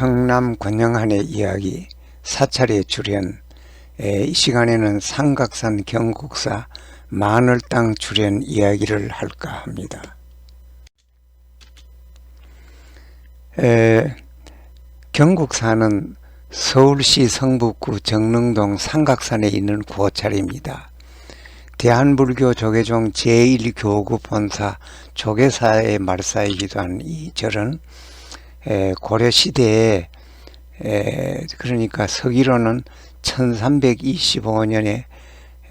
청남 권영한의 이야기 사찰의 에, 이 시간에는 삼각산 경국사 마늘땅 출연 이야기를 할까 합니다. 에, 경국사는 서울시 성북구 정릉동 삼각산에 있는 고찰입니다. 대한불교 조계종 제1교구 본사 조계사의 말사이기도 한 이 절은 에, 고려 시대에 에, 그러니까 서기로는 1325년에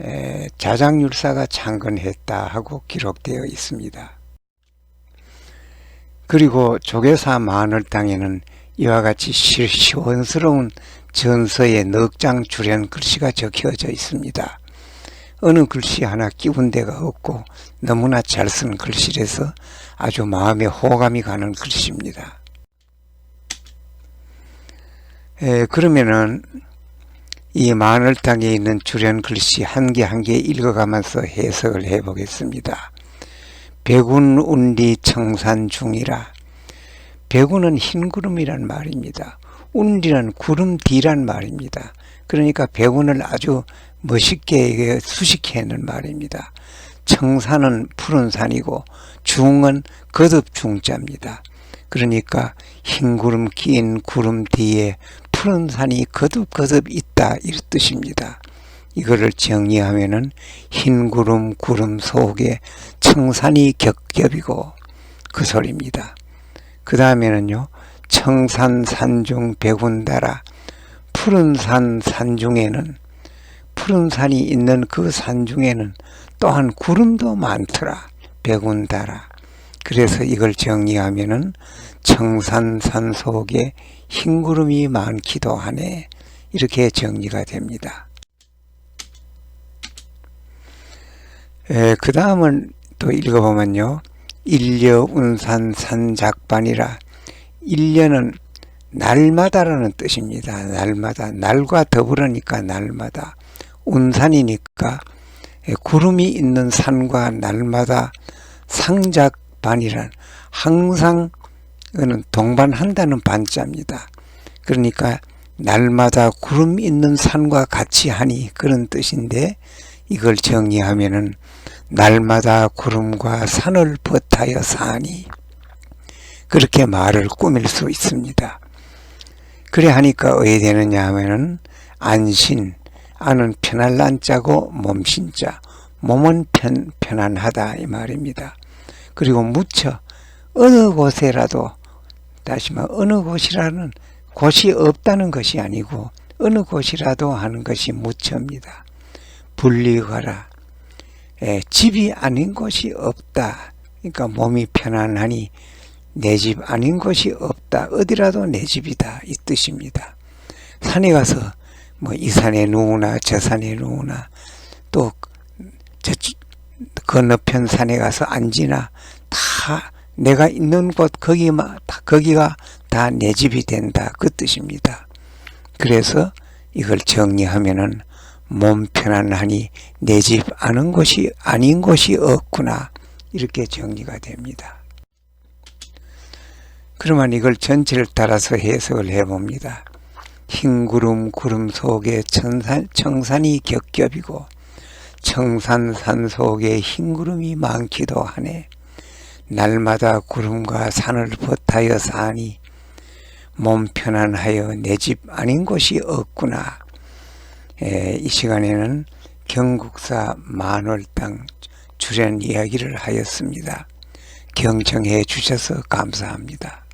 에, 자장율사가 창건했다 하고 기록되어 있습니다. 그리고 조계사 마늘 땅에는 이와 같이 시- 시원스러운 전서의 넉장 출연 글씨가 적혀져 있습니다. 어느 글씨 하나 끼운 데가 없고 너무나 잘 쓴 글씨라서 아주 마음에 호감이 가는 글씨입니다. 에, 그러면은 이 마늘 땅에 있는 주련 글씨 한 개 한 개 읽어가면서 해석을 해보겠습니다. 백운 운리 청산 중이라. 백운은 흰 구름이란 말입니다. 운리란 구름 뒤란 말입니다. 그러니까 백운을 아주 멋있게 이게 수식해는 말입니다. 청산은 푸른 산이고 중은 거듭 중자입니다. 그러니까 흰 구름 낀 구름 뒤에 푸른 산이 거듭거듭 있다 이 뜻입니다. 이거를 정리하면은 흰 구름 구름 속에 청산이 겹겹이고 그 소리입니다. 그 다음에는요 청산 산중 백운다라 푸른 산 산중에는 푸른 산이 있는 그 산중에는 또한 구름도 많더라 백운다라 그래서 이걸 정리하면은 청산산 속에 흰 구름이 많기도 하네 이렇게 정리가 됩니다. 그 다음은 또 읽어보면요. 일려 운산 산작반이라 일려는 날마다라는 뜻입니다. 날마다 날과 더불으니까 날마다 운산이니까 구름이 있는 산과 날마다 상작 반이란 항상 이거는 동반한다는 반자입니다. 그러니까 날마다 구름 있는 산과 같이 하니 그런 뜻인데 이걸 정리하면은 날마다 구름과 산을 버타여 사니 그렇게 말을 꾸밀 수 있습니다. 그래 하니까 어디 되느냐 하면은 안신 안은 편할 안자고 몸신자 몸은 편, 편안하다 이 말입니다. 그리고 무처 어느 곳에라도 다시 말 어느 곳이라는 곳이 없다는 것이 아니고 어느 곳이라도 하는 것이 무처입니다. 분리가라 에, 집이 아닌 곳이 없다. 그러니까 몸이 편안하니 내 집 아닌 곳이 없다. 어디라도 내 집이다. 이 뜻입니다. 산에 가서 뭐 이 산에 누우나 저 산에 누우나 또 저 건너편 산에 가서 앉으나 다 내가 있는 곳 거기만 다 거기가 다 내 집이 된다 그 뜻입니다. 그래서 이걸 정리하면은 몸 편안하니 내 집 아는 곳이 아닌 곳이 없구나 이렇게 정리가 됩니다. 그러면 이걸 전체를 따라서 해석을 해봅니다. 흰 구름 구름 속에 천산, 청산이 겹겹이고 청산산 속에 흰 구름이 많기도 하네. 날마다 구름과 산을 버타여 사니 몸 편안하여 내 집 아닌 곳이 없구나. 에, 이 시간에는 경국사 만월당 출연 이야기를 하였습니다. 경청해 주셔서 감사합니다.